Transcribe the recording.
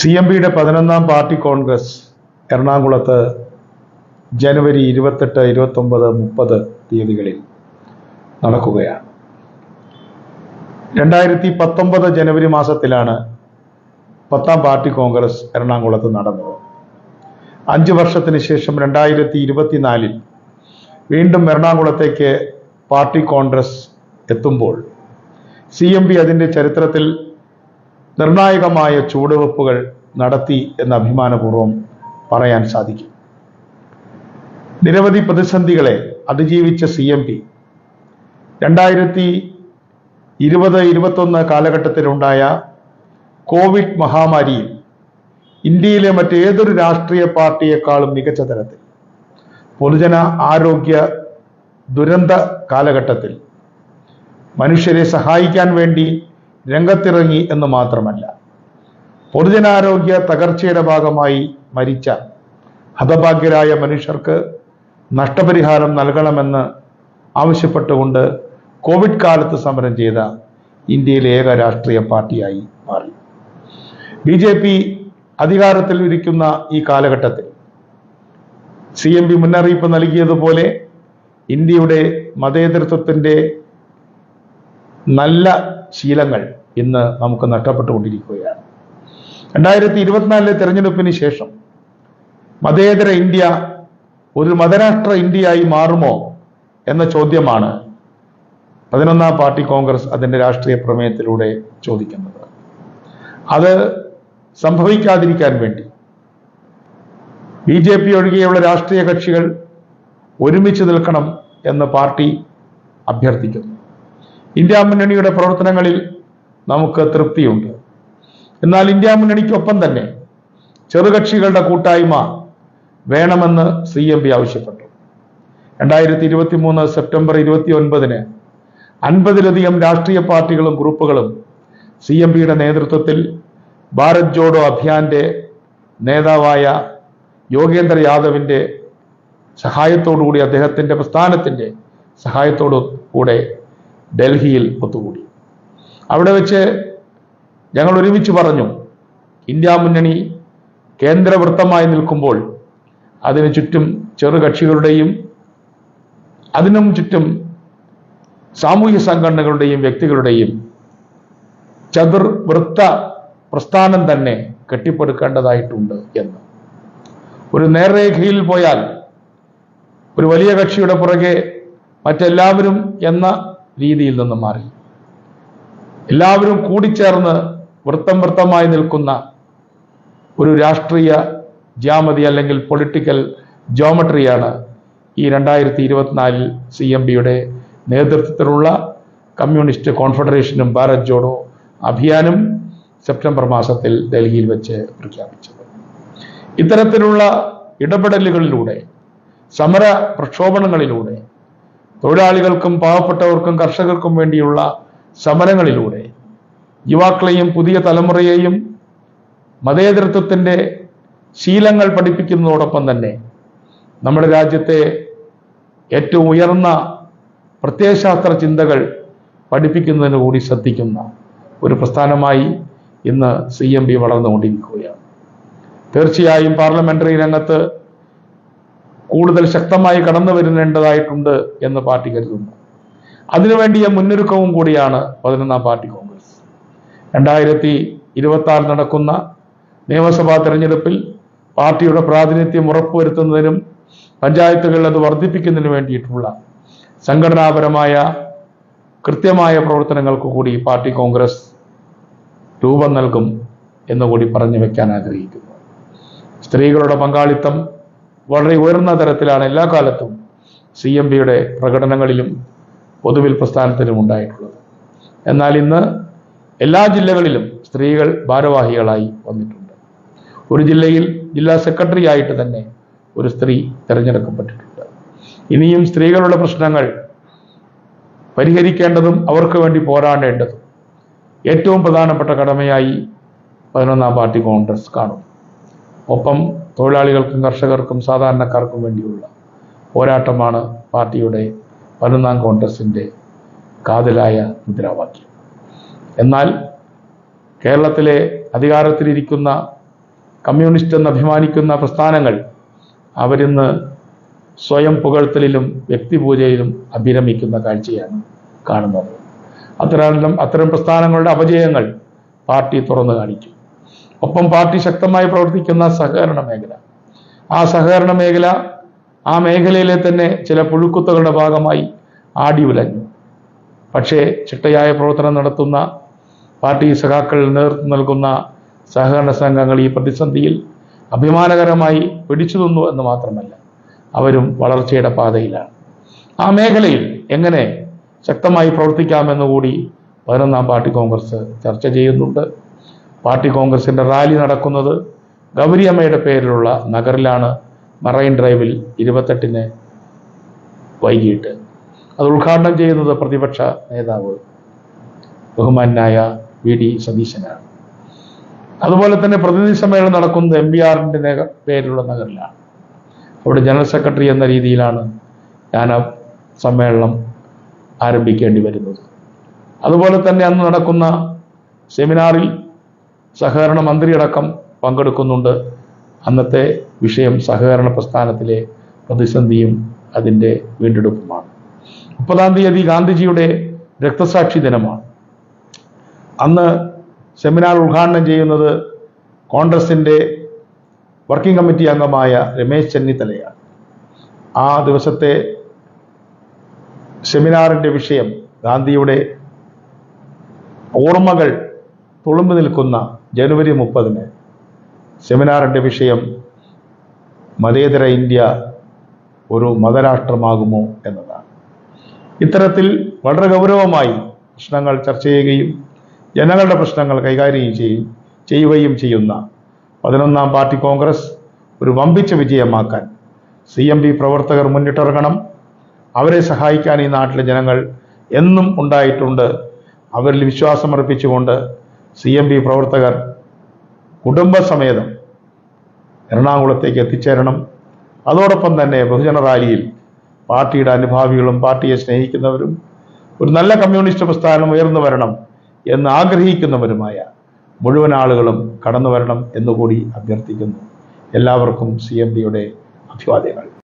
C M പിയുടെ പതിനൊന്നാം party Congress എറണാകുളത്ത് ജനുവരി ഇരുപത്തെട്ട് ഇരുപത്തൊമ്പത് മുപ്പത് തീയതികളിൽ നടക്കുകയാണ്. രണ്ടായിരത്തി പത്തൊമ്പത് ജനുവരി മാസത്തിലാണ് പത്താം പാർട്ടി കോൺഗ്രസ് എറണാകുളത്ത് നടന്നത്. അഞ്ച് വർഷത്തിന് ശേഷം രണ്ടായിരത്തി ഇരുപത്തിനാലിൽ വീണ്ടും എറണാകുളത്തേക്ക് പാർട്ടി കോൺഗ്രസ് എത്തുമ്പോൾ സി എം പി അതിന്റെ ചരിത്രത്തിൽ നിർണായകമായ ചുവടുവെപ്പുകൾ നടത്തി എന്ന് അഭിമാനപൂർവം പറയാൻ സാധിക്കും. നിരവധി പ്രതിസന്ധികളെ അതിജീവിച്ച സി എം പി രണ്ടായിരത്തി ഇരുപത് ഇരുപത്തൊന്ന് കാലഘട്ടത്തിലുണ്ടായ കോവിഡ് മഹാമാരിയിൽ ഇന്ത്യയിലെ മറ്റേതൊരു രാഷ്ട്രീയ പാർട്ടിയെക്കാളും മികച്ച തരത്തിൽ പൊതുജന ആരോഗ്യ ദുരന്ത കാലഘട്ടത്തിൽ മനുഷ്യരെ സഹായിക്കാൻ വേണ്ടി രംഗത്തിറങ്ങി എന്ന് മാത്രമല്ല പൊതുജനാരോഗ്യ തകർച്ചയുടെ ഭാഗമായി മരിച്ച ഹതഭാഗ്യരായ മനുഷ്യർക്ക് നഷ്ടപരിഹാരം നൽകണമെന്ന് ആവശ്യപ്പെട്ടുകൊണ്ട് കോവിഡ് കാലത്ത് സമരം ചെയ്ത ഇന്ത്യയിലെ ഏക രാഷ്ട്രീയ പാർട്ടിയായി മാറി. ബി ജെ പി അധികാരത്തിൽ ഇരിക്കുന്ന ഈ കാലഘട്ടത്തിൽ സി എം പി മുന്നറിയിപ്പ് നൽകിയതുപോലെ ഇന്ത്യയുടെ മതേതരത്വത്തിന്റെ നല്ല ശീലങ്ങൾ ഇന്ന് നമുക്ക് നഷ്ടപ്പെട്ടുകൊണ്ടിരിക്കുകയാണ്. രണ്ടായിരത്തി ഇരുപത്തിനാലിലെ തെരഞ്ഞെടുപ്പിന് ശേഷം മതേതര ഇന്ത്യ ഒരു മതരാഷ്ട്ര ഇന്ത്യയായി മാറുമോ എന്ന ചോദ്യമാണ് പതിനൊന്നാം പാർട്ടി കോൺഗ്രസ് അതിന്റെ രാഷ്ട്രീയ പ്രമേയത്തിലൂടെ ചോദിക്കുന്നത്. അത് സംഭവിക്കാതിരിക്കാൻ വേണ്ടി ബി ജെ പി ഒഴികെയുള്ള രാഷ്ട്രീയ കക്ഷികൾ ഒരുമിച്ച് നിൽക്കണം എന്ന് പാർട്ടി അഭ്യർത്ഥിക്കുന്നു. ഇന്ത്യ മുന്നണിയുടെ പ്രവർത്തനങ്ങളിൽ നമുക്ക് തൃപ്തിയുണ്ട്. എന്നാൽ ഇന്ത്യ മുന്നണിക്കൊപ്പം തന്നെ ചെറുകക്ഷികളുടെ കൂട്ടായ്മ വേണമെന്ന് സി എം പി ആവശ്യപ്പെട്ടു. രണ്ടായിരത്തി ഇരുപത്തി മൂന്ന് സെപ്റ്റംബർ ഇരുപത്തി ഒൻപതിന് അൻപതിലധികം രാഷ്ട്രീയ പാർട്ടികളും ഗ്രൂപ്പുകളും സി എം പിയുടെ നേതൃത്വത്തിൽ ഭാരത് ജോഡോ അഭിയാന്റെ നേതാവായ യോഗേന്ദ്ര യാദവിന്റെ സഹായത്തോടുകൂടി അദ്ദേഹത്തിന്റെ പ്രസ്ഥാനത്തിന്റെ സഹായത്തോടു കൂടെ ഡൽഹിയിൽ ഒത്തുകൂടി. അവിടെ വെച്ച് ഞങ്ങൾ ഒരുമിച്ച് പറഞ്ഞു ഇന്ത്യ മുന്നണി കേന്ദ്രവൃത്തമായി നിൽക്കുമ്പോൾ അതിനു ചുറ്റും ചെറുകക്ഷികളുടെയും അതിനും ചുറ്റും സാമൂഹ്യ സംഘടനകളുടെയും വ്യക്തികളുടെയും ചതുർവൃത്ത പ്രസ്ഥാനം തന്നെ കെട്ടിപ്പടുക്കേണ്ടതായിട്ടുണ്ട് എന്ന്. ഒരു നേർരേഖയിൽ പോയാൽ ഒരു വലിയ കക്ഷിയുടെ പുറകെ മറ്റെല്ലാവരും എന്ന രീതിയിൽ നിന്ന് മാറി. എല്ലാവരും കൂടിച്ചേർന്ന് വൃത്തം വൃത്തമായി നിൽക്കുന്ന ഒരു രാഷ്ട്രീയ ജ്യാമതി അല്ലെങ്കിൽ പൊളിറ്റിക്കൽ ജോമട്രിയാണ് ഈ രണ്ടായിരത്തി ഇരുപത്തിനാലിൽ സി എം ബിയുടെ നേതൃത്വത്തിലുള്ള കമ്മ്യൂണിസ്റ്റ് കോൺഫെഡറേഷനും ഭാരത് ജോഡോ അഭിയാനും സെപ്റ്റംബർ മാസത്തിൽ ഡൽഹിയിൽ വെച്ച് പ്രഖ്യാപിച്ചത്. ഇത്തരത്തിലുള്ള ഇടപെടലുകളിലൂടെ സമര പ്രക്ഷോഭണങ്ങളിലൂടെ തൊഴിലാളികൾക്കും പാവപ്പെട്ടവർക്കും കർഷകർക്കും വേണ്ടിയുള്ള സമരങ്ങളിലൂടെ യുവാക്കളെയും പുതിയ തലമുറയെയും മതേതരത്വത്തിന്റെ ശീലങ്ങൾ പഠിപ്പിക്കുന്നതോടൊപ്പം തന്നെ നമ്മുടെ രാജ്യത്തെ ഏറ്റവും ഉയർന്ന പ്രത്യയശാസ്ത്ര ചിന്തകൾ പഠിപ്പിക്കുന്നതിന് കൂടി ശ്രദ്ധിക്കുന്ന ഒരു പ്രസ്ഥാനമായി ഇന്ന് സി എം പി വളർന്നുകൊണ്ടിരിക്കുകയാണ്. തീർച്ചയായും പാർലമെന്ററി രംഗത്ത് കൂടുതൽ ശക്തമായി കടന്നു വരുന്നേണ്ടതായിട്ടുണ്ട് എന്ന് പാർട്ടി കരുതുന്നു. അതിനുവേണ്ടിയ മുന്നൊരുക്കവും കൂടിയാണ് പതിനൊന്നാം പാർട്ടി കോൺഗ്രസ്. രണ്ടായിരത്തി ഇരുപത്തി നടക്കുന്ന നിയമസഭാ തെരഞ്ഞെടുപ്പിൽ പാർട്ടിയുടെ പ്രാതിനിധ്യം ഉറപ്പുവരുത്തുന്നതിനും പഞ്ചായത്തുകളിൽ അത് വർദ്ധിപ്പിക്കുന്നതിന് വേണ്ടിയിട്ടുള്ള സംഘടനാപരമായ കൃത്യമായ പ്രവർത്തനങ്ങൾക്ക് കൂടി പാർട്ടി കോൺഗ്രസ് രൂപം നൽകും എന്നുകൂടി പറഞ്ഞു വെക്കാൻ ആഗ്രഹിക്കുന്നു. സ്ത്രീകളുടെ പങ്കാളിത്തം വളരെ ഉയർന്ന തരത്തിലാണ് എല്ലാ കാലത്തും സി എം പിയുടെ പ്രകടനങ്ങളിലും പൊതുവിൽ പ്രസ്ഥാനത്തിലും ഉണ്ടായിട്ടുള്ളത്. എന്നാൽ ഇന്ന് എല്ലാ ജില്ലകളിലും സ്ത്രീകൾ ഭാരവാഹികളായി വന്നിട്ടുണ്ട്. ഒരു ജില്ലയിൽ ജില്ലാ സെക്രട്ടറി ആയിട്ട് തന്നെ ഒരു സ്ത്രീ തിരഞ്ഞെടുക്കപ്പെട്ടിട്ടുണ്ട്. ഇനിയും സ്ത്രീകളുടെ പ്രശ്നങ്ങൾ പരിഹരിക്കേണ്ടതും അവർക്ക് വേണ്ടി പോരാടേണ്ടതും ഏറ്റവും പ്രധാനപ്പെട്ട കടമയായി പതിനൊന്നാം പാർട്ടി കോൺഗ്രസ് കാണും ഒപ്പം തൊഴിലാളികൾക്കും കർഷകർക്കും സാധാരണക്കാർക്കും വേണ്ടിയുള്ള പോരാട്ടമാണ് പാർട്ടിയുടെ പതിനൊന്നാം കോൺഗ്രസിന്റെ കാതലായ മുദ്രാവാക്യം. എന്നാൽ കേരളത്തിലെ അധികാരത്തിലിരിക്കുന്ന കമ്മ്യൂണിസ്റ്റ് എന്ന് അഭിമാനിക്കുന്ന പ്രസ്ഥാനങ്ങൾ അവരിന്ന് സ്വയം പുകഴ്ത്തലിലും വ്യക്തിപൂജയിലും അഭിരമിക്കുന്ന കാഴ്ചയാണ് കാണുന്നത്. അത്തരം അത്തരം പ്രസ്ഥാനങ്ങളുടെ അപജയങ്ങൾ പാർട്ടി തുറന്നു കാണിക്കും. ഒപ്പം പാർട്ടി ശക്തമായി പ്രവർത്തിക്കുന്ന സഹകരണ മേഖല. ആ സഹകരണ മേഖല ആ മേഖലയിലെ തന്നെ ചില പുഴുക്കുത്തുകളുടെ ഭാഗമായി ആടി ഉലഞ്ഞു പക്ഷേ ചിട്ടയായ പ്രവർത്തനം നടത്തുന്ന പാർട്ടി സഖാക്കൾ നേതൃത്വം നൽകുന്ന സഹകരണ സംഘങ്ങൾ ഈ പ്രതിസന്ധിയിൽ അഭിമാനകരമായി പിടിച്ചു നിന്നു എന്ന് മാത്രമല്ല അവരും വളർച്ചയുടെ പാതയിലാണ്. ആ മേഖലയിൽ എങ്ങനെ ശക്തമായി പ്രവർത്തിക്കാമെന്ന് കൂടി പതിനൊന്നാം പാർട്ടി കോൺഗ്രസ് ചർച്ച ചെയ്യുന്നുണ്ട്. പാർട്ടി കോൺഗ്രസിന്റെ റാലി നടക്കുന്നത് ഗൗരിയമ്മയുടെ പേരിലുള്ള നഗറിലാണ് മറൈൻ ഡ്രൈവിൽ ഇരുപത്തെട്ടിന് വൈകിട്ട്. അത് ഉദ്ഘാടനം ചെയ്യുന്നത് പ്രതിപക്ഷ നേതാവ് ബഹുമാനായ വി ഡി സതീശനാണ്. അതുപോലെ തന്നെ പ്രതിനിധി സമ്മേളനം നടക്കുന്നത് എം ബി ആറിന്റെ പേരിലുള്ള നഗറിലാണ്. അവിടെ ജനറൽ സെക്രട്ടറി എന്ന രീതിയിലാണ് ഞാൻ ആ സമ്മേളനം ആരംഭിക്കേണ്ടി വരുന്നത്. അതുപോലെ തന്നെ അന്ന് നടക്കുന്ന സെമിനാറിൽ സഹകരണ മന്ത്രിയടക്കം പങ്കെടുക്കുന്നുണ്ട്. അന്നത്തെ വിഷയം സഹകരണ പ്രസ്ഥാനത്തിലെ പ്രതിസന്ധിയും അതിന്റെ വീണ്ടെടുപ്പുമാണ്. മുപ്പതാം തീയതി ഗാന്ധിജിയുടെ രക്തസാക്ഷി ദിനമാണ്. അന്ന് സെമിനാർ ഉദ്ഘാടനം ചെയ്യുന്നത് കോൺഗ്രസിന്റെ വർക്കിംഗ് കമ്മിറ്റി അംഗമായ രമേശ് ചെന്നിത്തലയാണ്. ആ ദിവസത്തെ സെമിനാറിന്റെ വിഷയം ഗാന്ധിയുടെ ഓർമ്മകൾ തുളുമ്പ് നിൽക്കുന്ന ജനുവരി മുപ്പതിന് സെമിനാറിന്റെ വിഷയം മതേതര ഇന്ത്യ ഒരു മതരാഷ്ട്രമാകുമോ എന്നതാണ്. ഇത്തരത്തിൽ വളരെ ഗൗരവമായി പ്രശ്നങ്ങൾ ചർച്ച ചെയ്യുകയും ജനങ്ങളുടെ പ്രശ്നങ്ങൾ കൈകാര്യം ചെയ്യും ചെയ്യുകയും ചെയ്യുന്ന പതിനൊന്നാം പാർട്ടി കോൺഗ്രസ് ഒരു വമ്പിച്ച വിജയമാക്കാൻ സി എം പി പ്രവർത്തകർ മുന്നിട്ടിറങ്ങണം. അവരെ സഹായിക്കാൻ ഈ നാട്ടിലെ ജനങ്ങൾ എന്നും ഉണ്ടായിട്ടുണ്ട്. അവരിൽ വിശ്വാസമർപ്പിച്ചുകൊണ്ട് സി എം പി പ്രവർത്തകർ കുടുംബസമേതം എറണാകുളത്തേക്ക് എത്തിച്ചേരണം. അതോടൊപ്പം തന്നെ ബഹുജന റാലിയിൽ പാർട്ടിയുടെ അനുഭാവികളും പാർട്ടിയെ സ്നേഹിക്കുന്നവരും ഒരു നല്ല കമ്മ്യൂണിസ്റ്റ് പ്രസ്ഥാനം ഉയർന്നു വരണം എന്ന് ആഗ്രഹിക്കുന്നവരുമായ മുഴുവൻ ആളുകളും കടന്നു വരണം എന്നുകൂടി അഭ്യർത്ഥിക്കുന്നു. എല്ലാവർക്കും സി എം പിയുടെ അഭിവാദ്യങ്ങൾ.